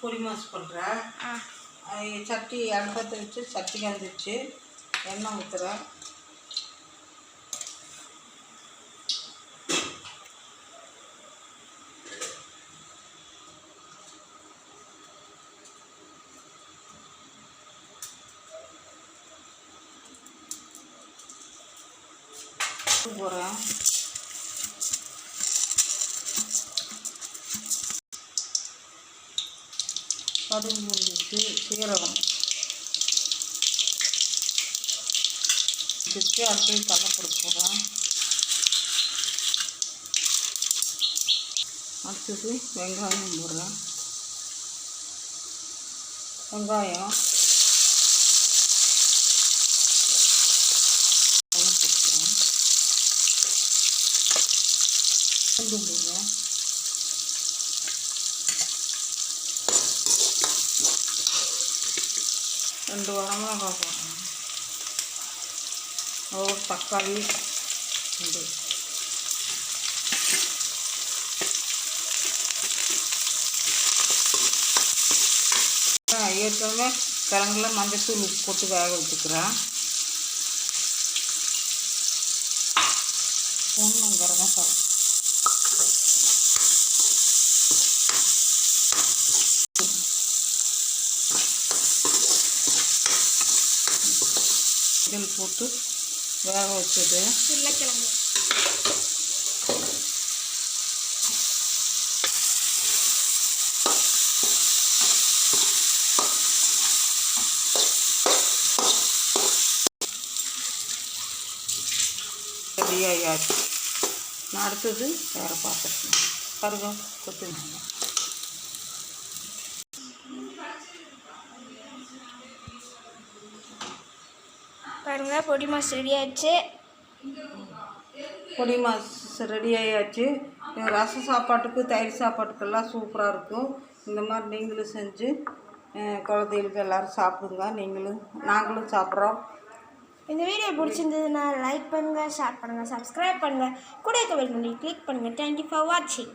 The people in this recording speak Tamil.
பொடி மாசு பண்ணுறேன் சட்டி அடுப்பத்தை வச்சு சட்டி கந்துச்சு எண்ணெய் ஊற்றுறேன் போகிறேன் கடுகு முடிஞ்சிச்சு சீரகம் வச்சுட்டு அடுத்தது கடலப்பருப்பு போடுறேன் அடுத்தது வெங்காயம் போடுறேன் வெங்காயம். வெங்காயம் போட்டுக்கிறேன் பூண்டு போடுறேன் ரெண்டு வரமிளகா போடுறேன் ஒரு தக்காளி. ரெண்டு. ஆ, ஏற்கனவே கிழங்குல மஞ்சத்தூள் உப்பு போட்டு வேக வச்சுக்கிறேன். ஒன்றும் கரம் சாப்பிட்டு இதில் போட்டு வேக வச்சது. உருளைக்கிழங்கு. ரெடி ஆயாச்சு. நான் அடுத்தது வேறு பாத்திரத்தில். கருக கொத்துனாங்க பாருங்க பொடி மாஸ் ரெடி ஆயிடுச்சு. பொடி மாஸ் ரெடி ஆயாச்சு. இது ரச சாப்பாட்டுக்கு தயிர் சாப்பாட்டுக்கெல்லாம் சூப்பராக இருக்கும். இந்த மாதிரி நீங்களும் செஞ்சு குழந்தைகளுக்கு எல்லோரும் சாப்பிடுங்க. நீங்களும் நாங்களும் சாப்பிட்றோம். இந்த வீடியோ பிடிச்சிருந்ததுன்னா லைக் பண்ணுங்கள் ஷேர் பண்ணுங்கள் சப்ஸ்கிரைப் பண்ணுங்கள் கூட பெல் பண்ணி கிளிக் பண்ணுங்கள் தேங்க்யூ ஃபார் வாட்சிங்